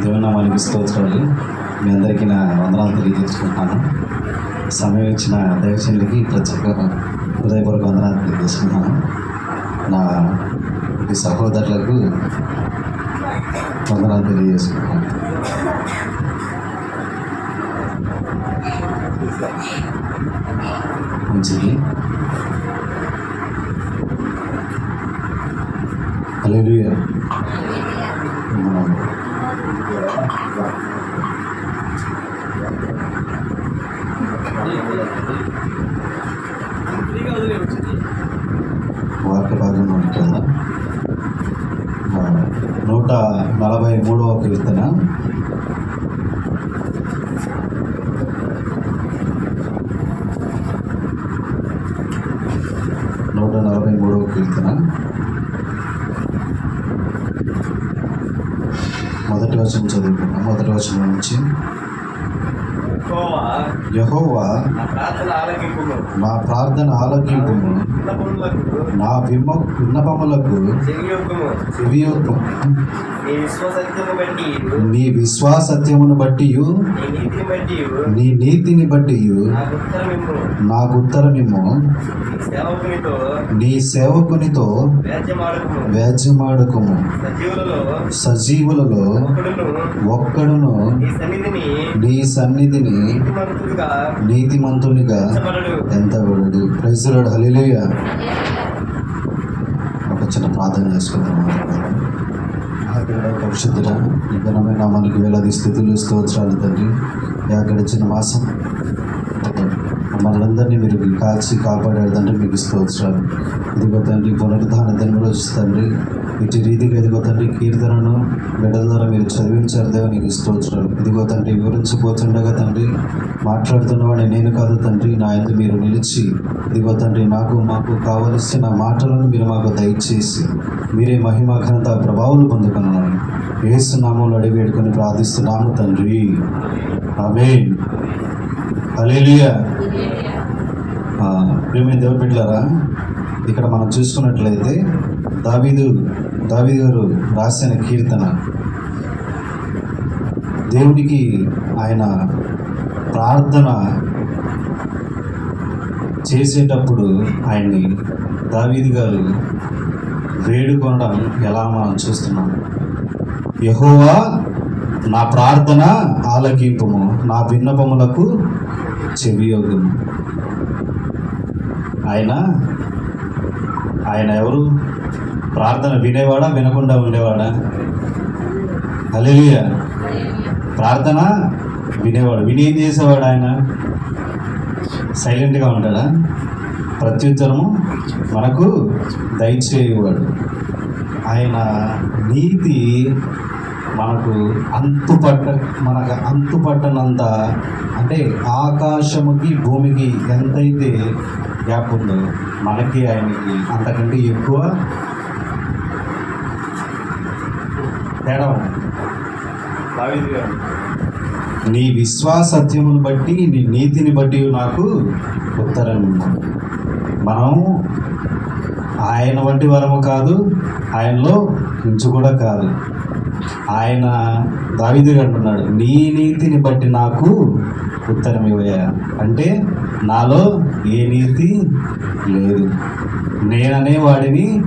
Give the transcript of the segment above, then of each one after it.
దేవుని నామానికి స్తోత్రాలు. మీ అందరికీ నా వందనాలు తెలియజేసుకుంటున్నాను. సమయం ఇచ్చిన దైవశైలికి ప్రత్యేక హృదయపూర్వక వందనాలు తెలియజేసుకుంటున్నాను. నా ఈ సహోదరులకు వందనాలు తెలియజేసుకుంటున్నాను. మంచిది. హల్లెలూయా మనం వాక్య భాగంలో ఉంటుందా ఆ, నూట నలభై మూడవ కీర్తన నూట నలభై మూడవ కీర్తన మొదటి వచనం చదువుకున్నాం మొదటి వచనం నుంచి. యెహోవా నా ప్రార్థన ఆలకింపుము. నా ఆలకింపుము. విన్నపములకు నా విమ్మ విన్నపములకు విశ్వాసత్యమును బట్టి నీ నీతిని బట్టి నాకు ఉత్తరమిమ్ము. నీ సేవకునితో వ్యాజ్యమాడుకుము సజీవులలో ఒక్కడును. నీ సన్నిధిని నీతిమంతునిగా ఎంతబడు ప్రైజులాడు హలిలేయ ఒక చిన్న ప్రార్థన చేసుకుందాం పరిశుద్ధుడ నిఘనమైన మనకి వేలాది స్థితులు స్తోత్రాలు తండ్రి. గడిచిన మాసం. మనందరినీ మీరు కాల్చి కాపాడారు తండ్రి మీకు స్తోత్రాలు ఇదిగో తండ్రి పునరుద్ధాన దినములు తండ్రి. ఇటు రీతిగా ఇదిగో తండ్రి కీర్తనను బిడ్డల ద్వారా మీరు చదివించారు దేవ నీకు స్తోత్రాలు ఇదిగో తండ్రి వివరించిపోతుండగా తండ్రి మాట్లాడుతున్నవాడిని నేను కాదు తండ్రి నా ఎందు మీరు నిలిచి ఇదిగో తండ్రి నాకు మాకు కావలసిన మాటలను మీరు మాకు దయచేసి మీరే మహిమ ఘనత ప్రభావాలు పొందుకున్నాను ఏసు నామంలో అడిగి వేడుకొని ప్రార్థిస్తున్నాము తండ్రి. ఆమేన్. హల్లెలూయా. ఆ, దేవుడు పెట్టారా ఇక్కడ మనం చూసుకున్నట్లయితే దావీదు దావీదు గారు రాసిన కీర్తన దేవుడికి ఆయన ప్రార్థన చేసేటప్పుడు ఆయన్ని దావీదు గారు వేడుకొనడం ఎలా మనం చూస్తున్నాం? యహోవా నా ప్రార్థన ఆలకింపుము నా విన్నపములకు చెవియోగము ఆయన ఆయన ఎవరు? ప్రార్థన వినేవాడా వినకుండా ఉండేవాడా? హల్లెలూయా. ప్రార్థన వినేవాడు. విని ఏం చేసేవాడు ఆయన? సైలెంట్గా ఉంటాడా? ప్రత్యుత్తరము మనకు దయచేయవాడు. ఆయన నీతి మనకు అంతుపట్ట మనకు అంతుపట్టనంత అంటే ఆకాశముకి భూమికి ఎంతైతే గ్యాప్ ఉందో మనకి ఆయనకి అంతకంటే ఎక్కువ తేడా ఉంది. నీ విశ్వాసత్యమును బట్టి నీ నీతిని బట్టి నాకు ఉత్తరం. మనం ఆయన వంటి వరము కాదు ఆయనలో ఇంచు కూడా కాదు ఆయన దావిది అంటున్నాడు నీ నీతిని బట్టి నాకు ఉత్తరం ఇవ్వయా అంటే నాలో ఏ నీతి లేదు. నేననే వాడిని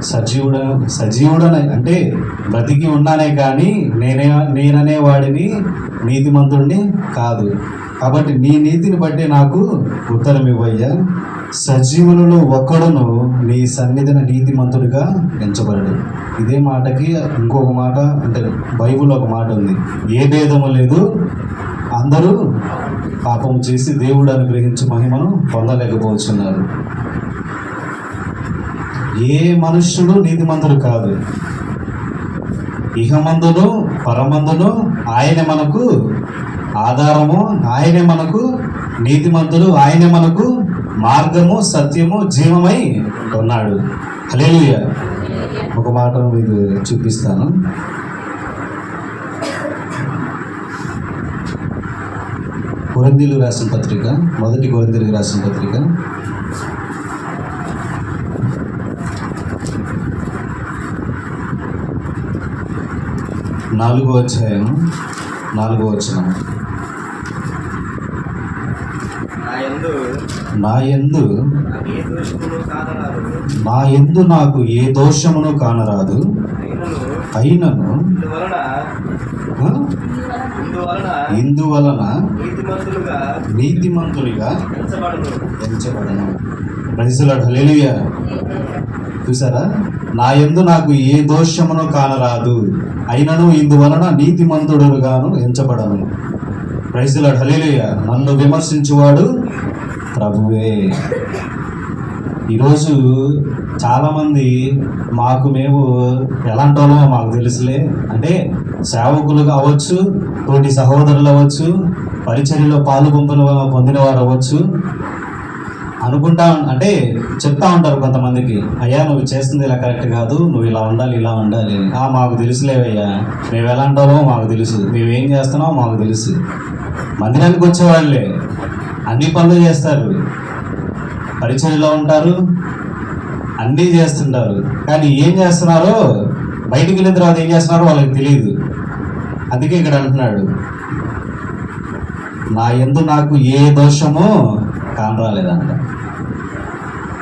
సజీవుడ సజీవుడన అంటే బ్రతికి ఉన్నానే కానీ నేనే నేననే వాడిని నీతిమంతుడిని కాదు. కాబట్టి నీ నీతిని బట్టి నాకు ఉత్తరం ఇవ్వయ్యా. సజీవులలో ఒక్కడును నీ సన్నిధిన నీతిమంతుడిగా ఎంచబడడు. ఇదే మాటకి ఇంకొక మాట అంటే బైబుల్ ఒక మాట ఉంది. ఏ భేదము లేదు. అందరూ పాపం చేసి దేవుడు అనుగ్రహించి మహిమను పొందలేకపోతున్నారు ఏ మనుష్యుడు నీతిమంతుడు కాదు. ఇహమందును పరమందును ఆయన మనకు ఆధారము. ఆయనే మనకు నీతిమంతుడు. ఆయనే మనకు మార్గము సత్యము జీవమై ఉన్నాడు అలేలుయ ఒక మాట మీకు చూపిస్తాను. కొరందీలు రాసిన పత్రిక మొదటి కొరందీలు రాసిన పత్రిక. నాలుగో అధ్యాయం నాలుగో వచనం నా యందు నా యందు నాకు ఏ దోషమును కానరాదు. అయినను ఇందువలన ఆ, ఇందువలన నీతిమంతునిగా ఎంచబడను ప్రజల హల్లెలూయా. చూసారా? నా ఎందు నాకు ఏ దోషమును కానరాదు. అయినను ఇందువలన నీతిమంతుడుగాను ఎంచబడను. ప్రైజుల హలేలుయ నన్ను విమర్శించువాడు ప్రభువే. ఈరోజు చాలామంది మాకు మేము ఎలాంటి వాళ్ళమో మాకు తెలుసులే. అంటే సేవకులు అవ్వచ్చు తోటి సహోదరులు అవ్వచ్చు పరిచర్యలో పాలు పంపులు పొందిన వారు అవ్వచ్చు. అనుకుంటా అంటే చెప్తా ఉంటారు కొంతమందికి అయ్యా నువ్వు చేస్తుంది ఇలా కరెక్ట్ కాదు నువ్వు ఇలా ఉండాలి ఇలా ఉండాలి. ఆ మాకు తెలుసులేవయ్యా మేము ఎలాంటి వాళ్ళమో మాకు తెలుసు మేమేం చేస్తున్నామో మాకు తెలుసు. మందిరానికి వచ్చేవాళ్ళే అన్ని పనులు చేస్తారు. పరిచయలో ఉంటారు అన్నీ చేస్తుంటారు. కానీ ఏం చేస్తున్నారో బయటికి వెళ్ళిన తర్వాత ఏం చేస్తున్నారో వాళ్ళకి తెలియదు. అందుకే ఇక్కడ అంటున్నాడు. నా ఎందు నాకు ఏ దోషమో కానరాలేదంట.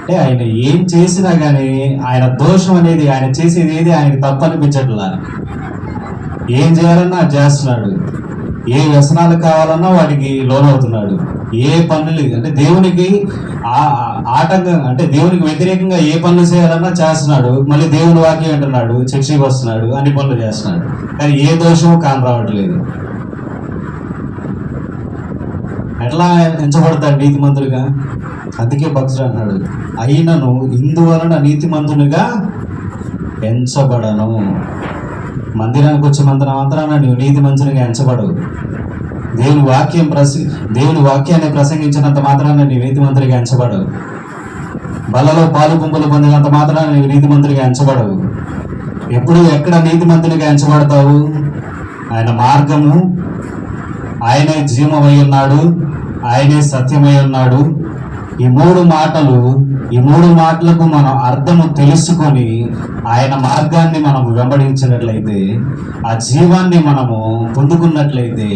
అంటే ఆయన ఏం చేసినా కానీ ఆయన దోషం అనేది ఆయన చేసేది ఏది ఆయనకి తప్పు అనిపించట్లా ఏం చేయాలన్నా అది చేస్తున్నాడు. ఏ వ్యసనాలు కావాలన్నా వాటికి లోనవుతున్నాడు. ఏ పనులు అంటే దేవునికి ఆటంకం అంటే దేవునికి వ్యతిరేకంగా ఏ పనులు చేయాలన్నా చేస్తున్నాడు. మళ్ళీ దేవుని వాక్యం అంటున్నాడు చర్చికి వస్తున్నాడు. అన్ని పనులు చేస్తున్నాడు. కానీ ఏ దోషము కాని రావట్లేదు. ఎట్లా ఎంచబడతాడు నీతిమంతుడిగా అందుకే భక్తుడు అన్నాడు అయినను ఇందువలన నీతిమంతునిగా ఎంచబడను. మందిరానికి వచ్చే మందిరం మాత్రాన నీవు నీతి మంచునిగా ఎంచబడవు దేవుని వాక్యం ప్రసి దేవుని వాక్యాన్ని ప్రసంగించినంత మాత్రాన నీవు నీతి మంత్రిగా ఎంచబడవు బలలో పాలు గుంపులు పొందినంత మాత్రాన నీవు నీతి మంత్రిగా ఎంచబడవు ఎప్పుడు ఎక్కడ నీతి మంత్రిగా ఎంచబడతావు? ఆయన మార్గము ఆయనే జీవమై ఉన్నాడు ఆయనే సత్యమై ఉన్నాడు ఈ మూడు మాటలు ఈ మూడు మాటలకు మనం అర్థము తెలుసుకొని ఆయన మార్గాన్ని మనం వెంబడించినట్లయితే ఆ జీవాన్ని మనము పొందుకున్నట్లయితే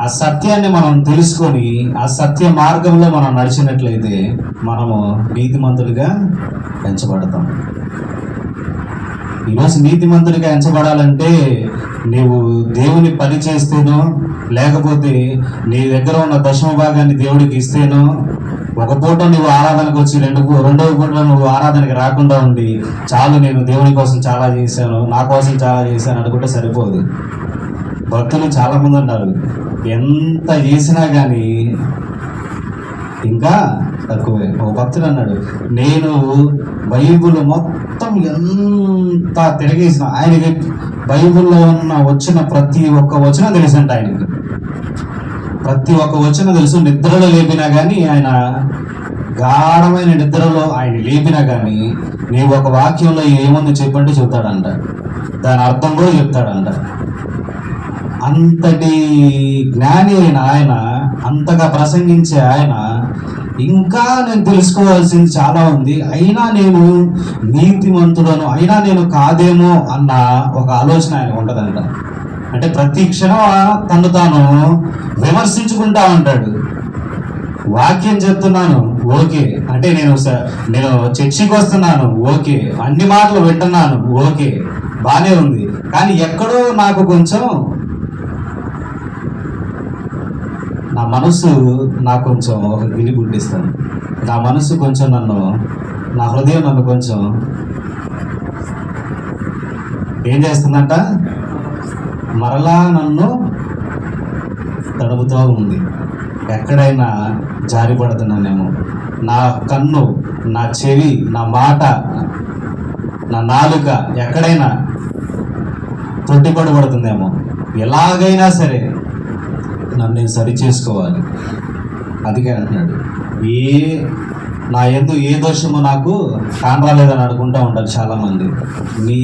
ఆ సత్యాన్ని మనం తెలుసుకొని ఆ సత్య మార్గంలో మనం నడిచినట్లయితే మనము నీతిమంతులుగా పెంచబడతాం ఈరోజు నీతిమంతుడిగా ఎంచబడాలంటే నీవు దేవుని పని చేస్తేనో లేకపోతే నీ దగ్గర ఉన్న దశమ భాగాన్ని దేవుడికి ఇస్తేనో ఒక పూట నువ్వు ఆరాధనకు వచ్చి రెండు రెండవ పూట నువ్వు ఆరాధనకి రాకుండా ఉండి చాలు నేను దేవుని కోసం చాలా చేశాను నా కోసం చాలా చేశాను అనుకుంటే సరిపోదు. భక్తులు చాలామంది ఉన్నారు. ఎంత చేసినా కానీ ఇంకా తక్కువే. ఒక భక్తుడు అన్నాడు నేను బైబుల్ మొత్తం ఎంత తిరిగేసిన ఆయనకి బైబుల్లో ఉన్న వచ్చిన ప్రతి ఒక్క వచనం తెలుసంట ఆయనకి. ప్రతి ఒక్క వచనం తెలుసు. నిద్రలో లేపినా కానీ ఆయన గాఢమైన నిద్రలో ఆయన లేపినా కానీ నీవు ఒక వాక్యంలో ఏముంది చెప్పంటే చెబుతాడంట. దాని అర్థం కూడా చెప్తాడంట. అంతటి జ్ఞాని అయిన ఆయన అంతగా ప్రసంగించే ఆయన ఇంకా నేను తెలుసుకోవాల్సింది చాలా ఉంది. అయినా నేను నీతిమంతుడను అయినా నేను కాదేమో అన్న ఒక ఆలోచన ఆయన ఉంటుందంట. అంటే ప్రతి క్షణం తను తాను విమర్శించుకుంటా ఉంటాడు. వాక్యం చెప్తున్నాను ఓకే. అంటే నేను నేను చర్చికి వస్తున్నాను ఓకే. అన్ని మాటలు వింటున్నాను ఓకే. బానే ఉంది. కానీ ఎక్కడో నాకు కొంచెం నా మనసు నాకు కొంచెం ఒక గిలి పుట్టిస్తాను నా మనసు కొంచెం నన్ను నా హృదయం నన్ను కొంచెం ఏం చేస్తుందంట? మరలా నన్ను తడుపుతూ ఉంది. ఎక్కడైనా జారిపడుతున్నానేమో నా కన్ను నా చెవి నా మాట నా నాలుక ఎక్కడైనా తొట్టిపడబడుతుందేమో ఎలాగైనా సరే నన్ను నేను సరి చేసుకోవాలి. అందుకే అంటున్నాడు. ఏ నా ఎందు ఏ దోషము నాకు కానరాలేదని అనుకుంటా ఉంటారు చాలామంది. నీ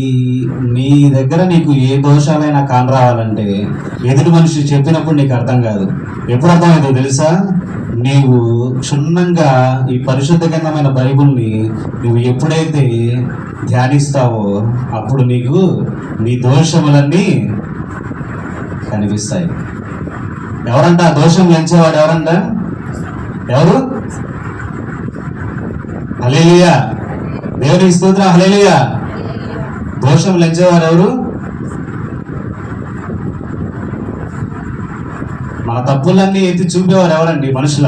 నీ దగ్గర నీకు ఏ దోషాలైనా కానరావాలంటే ఎదుటి మనిషి చెప్పినప్పుడు నీకు అర్థం కాదు. ఎప్పుడు అర్థమవుతుందో తెలుసా? నీవు క్షుణ్ణంగా ఈ పరిశుద్ధ గ్రంథమైన బైబుల్ని నువ్వు ఎప్పుడైతే ధ్యానిస్తావో అప్పుడు నీకు నీ దోషములన్నీ కనిపిస్తాయి. ఎవరంట? ఆ దోషం ఎంచేవాడు ఎవరంట? ఎవరు? హలేలియా దేవుని స్తోత్రం హలేలియా దోషం లెంచేవారు ఎవరు మన తప్పులన్నీ ఎత్తి చూపేవారు ఎవరండి మనుషుల?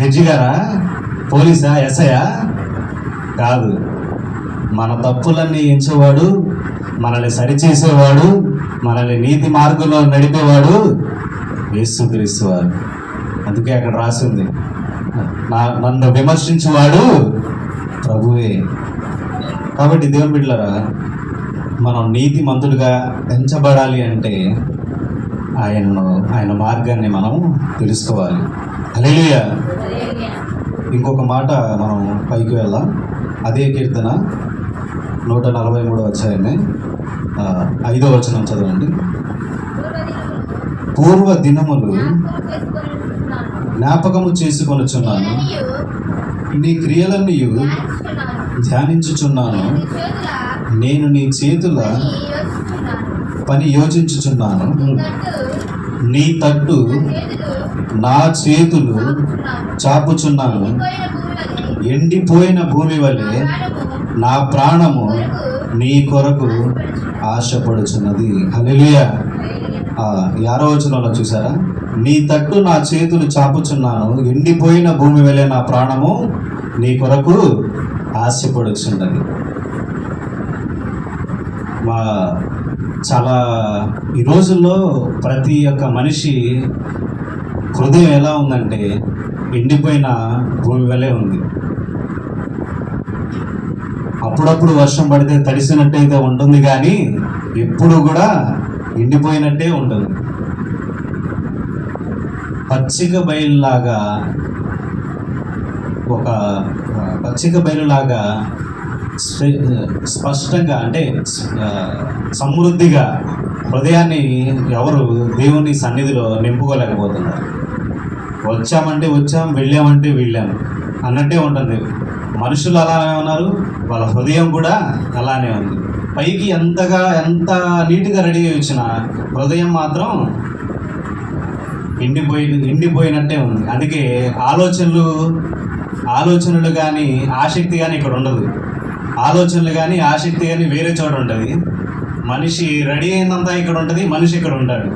జడ్జి గారా? పోలీసా? ఎస్ఐయా? కాదు. మన తప్పులన్నీ ఎంచేవాడు మనల్ని సరిచేసేవాడు మనల్ని నీతి మార్గంలో నడిపేవాడు యేసుక్రీస్తు వారు. అందుకే అక్కడ రాసింది నా నన్ను విమర్శించేవాడు ప్రభువే. కాబట్టి దేవుని బిడ్డలరా మనం నీతి నీతిమంతులుగా పెంచబడాలి అంటే ఆయనను ఆయన మార్గాన్ని మనం తెలుసుకోవాలి. అలెలుయ ఇంకొక మాట మనం పైకి వెళ్దాం. అదే కీర్తన నూట నలభై మూడు వచ్చాయని ఐదో వచనం చదవండి. పూర్వ దినములు జ్ఞాపకము చేసుకొనుచున్నాను. నీ క్రియలన్నీ ధ్యానించుచున్నాను. నేను నీ చేతుల పని యోచించుచున్నాను నీ తట్టు నా చేతులు చాపుచున్నాను. ఎండిపోయిన భూమి వలె నా ప్రాణము నీ కొరకు ఆశపడుచున్నది. హల్లెలూయా. ఆ యారో వచనంలో చూసారా? నీ తట్టు నా చేతులు చాపుచున్నాను. ఎండిపోయిన భూమి వలె నా ప్రాణము నీ కొరకు ఆశపడుచున్నది మా చాలా ఈ రోజుల్లో ప్రతి ఒక్క మనిషి హృదయం ఎలా ఉందంటే ఎండిపోయిన భూమి వలె ఉంది. అప్పుడప్పుడు వర్షం పడితే తడిసినట్టయితే ఉంటుంది కానీ ఎప్పుడు కూడా ఎండిపోయినట్టే ఉంటుంది. పచ్చిక బయలులాగా ఒక పచ్చిక బయలులాగా స్ప- స్పష్టంగా అంటే సమృద్ధిగా హృదయాన్ని ఎవరు దేవుని సన్నిధిలో నింపుకోలేకపోతున్నారు. వచ్చామంటే వచ్చాం వెళ్ళామంటే వెళ్ళాం అన్నట్టే ఉంటుంది. మనుషులు అలానే ఉన్నారు వాళ్ళ హృదయం కూడా అలానే ఉంది. పైకి ఎంతగా ఎంత నీట్గా రెడీ వచ్చిన హృదయం మాత్రం ఎండిపోయి ఎండిపోయినట్టే ఉంది. అందుకే ఆలోచనలు ఆలోచనలు కానీ ఆసక్తి కానీ ఇక్కడ ఉండదు. ఆలోచనలు కానీ ఆసక్తి కానీ వేరే చోట ఉంటుంది. మనిషి రెడీ అయిందంతా ఇక్కడ ఉంటుంది మనిషి ఇక్కడ ఉంటాడు.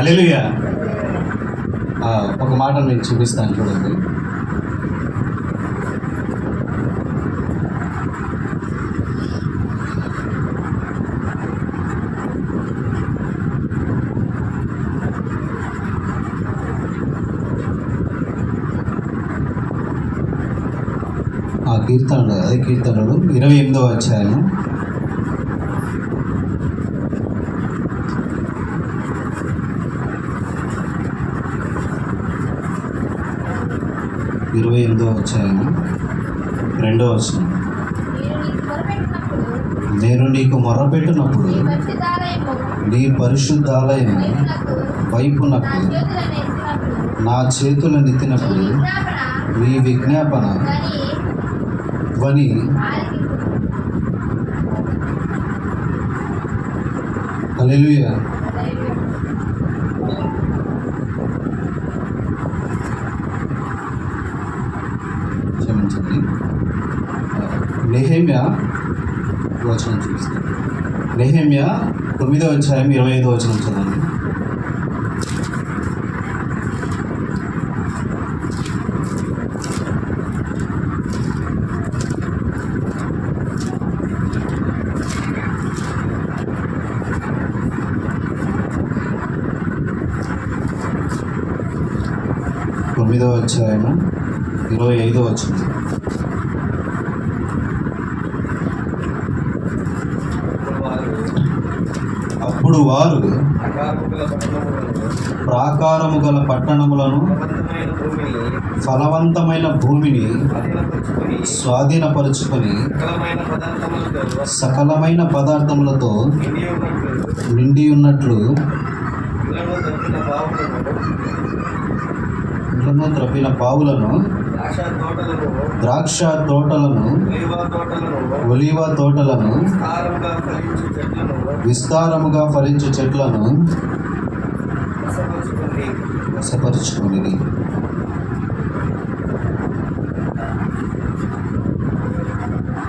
అలెలుగా ఒక మాట నేను చూపిస్తాను చూడండి ఆ కీర్తనలు అదే కీర్తనలు ఇరవై ఎనిమిదవ అధ్యాయం ఇరవై ఎనిమిదవ అధ్యాయం రెండవ వచనం. నేను నీకు మొరపెట్టినప్పుడు నీ పరిశుద్ధాలయం వైపునకు నా చేతులు నెత్తినప్పుడు నీ విజ్ఞాపన ధ్వని హల్లెలూయా క్షమించండి నెహేమ్యా వచనం చూపిస్తాను నెహేమ్యా తొమ్మిదో అధ్యాయం ఇరవై ఐదో వచనం చదవండి తొమ్మిదో అధ్యాయము ఇరవై ఐదో వచ్చింది అప్పుడు వారు ప్రాకారము గల పట్టణములను ఫలవంతమైన భూమిని స్వాధీనపరుచుకొని సకలమైన పదార్థములతో నిండి ఉన్నట్లు నిండి పావులను త్రవ్విన బావులను ద్రాక్ష తోటలను ఒలివ తోటలను విస్తారముగా ఫలించే చెట్లను వశపరుచుకుని వశపరుచుకుని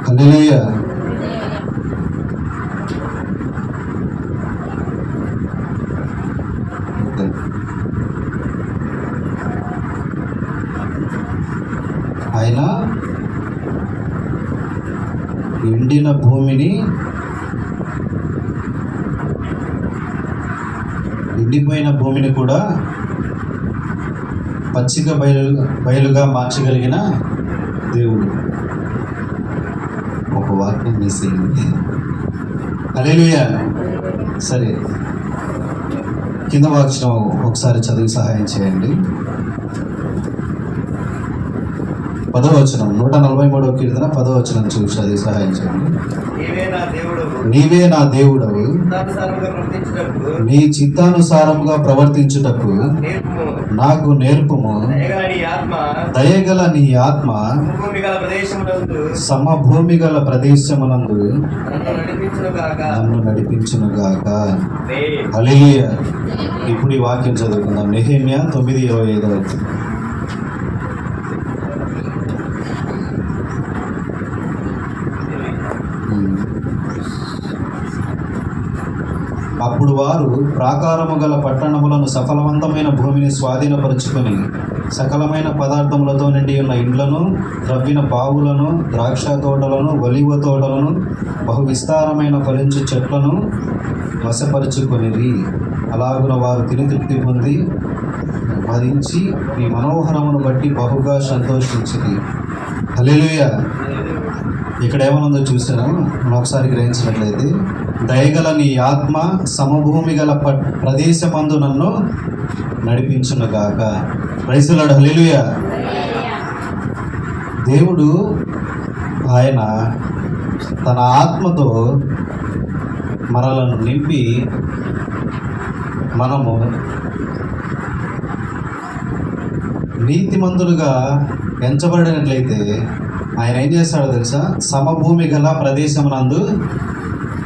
హల్లెలూయా ఓకే. ఆయన ఎండిన భూమిని ఎండిపోయిన భూమిని కూడా పచ్చిక బయలు బయలుగా మార్చగలిగిన దేవుడు. ఒక వాక్యం మిస్ అయింది. అలేలుయ సరే. కింద వచ్చిన ఒకసారి చదివి సహాయం చేయండి. పదవచనం నూట నలభై మూడవ కీర్తన పదవచనం చూసి చదివి సహాయం చేయండి. నీవే నా దేవుడవు. నీ చిత్తానుసారముగా ప్రవర్తించుటకు నాకు నేర్పుము. దయగల నీ ఆత్మ సమభూమి గల ప్రదేశమునందు నన్ను నడిపించునుగాక. హల్లెలూయ. ఇప్పుడు ఈ వాక్యం చదువుకుందాం. నెహేమ్యా తొమ్మిది ఇరవై ఐదు అప్పుడు వారు ప్రాకారము గల పట్టణములను సఫలవంతమైన భూమిని స్వాధీనపరుచుకొని సకలమైన పదార్థములతో నిండి ఉన్న ఇండ్లను త్రవ్విన బావులను ద్రాక్ష తోటలను ఒలివ తోటలను బహు విస్తారమైన ఫలించు చెట్లను వశపరుచుకొనిరి. అలాగున వారు తిని తృప్తి పొంది భరించి మీ మనోహరమును బట్టి బహుగా సంతోషించింది హల్లెలూయా. ఇక్కడ ఏమనుందో చూసారా? మనం ఒకసారి గ్రహించినట్లయితే దయగల నీ ఆత్మ సమభూమి గల ప- ప్రదేశమందు నన్ను నడిపించునుగాక. రైతులాడు హల్లెలూయా దేవుడు ఆయన తన ఆత్మతో మనలను నింపి మనము నీతిమంతులుగా ఎంచబడినట్లయితే ఆయన ఏం చేస్తాడో తెలుసా? సమభూమి గల ప్రదేశమునందు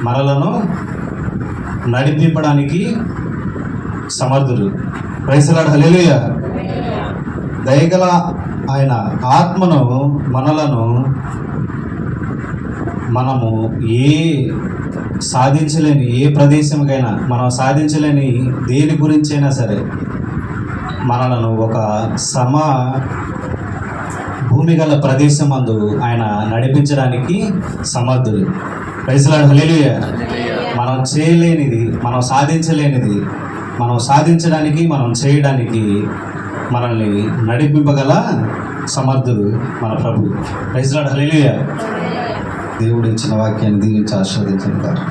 మనలను నడిపింపడానికి సమర్థుడు. ప్రైసలాడు హలేలుయ దయగల ఆయన ఆత్మను మనలను మనము ఏ సాధించలేని ఏ ప్రదేశంకైనా మనం సాధించలేని దేని గురించైనా సరే మనలను ఒక సమ భూమి గల ప్రదేశం అందు ఆయన నడిపించడానికి సమర్థుడు. పైసలాడు హల్లెలూయ మనం చేయలేనిది మనం సాధించలేనిది మనం సాధించడానికి మనం చేయడానికి మనల్ని నడిపింపగల సమర్థుడు మన ప్రభు. పైసలాడు హల్లెలూయ దేవుడు ఇచ్చిన వాక్యాన్ని దీవించి ఆస్వాదించిన గారు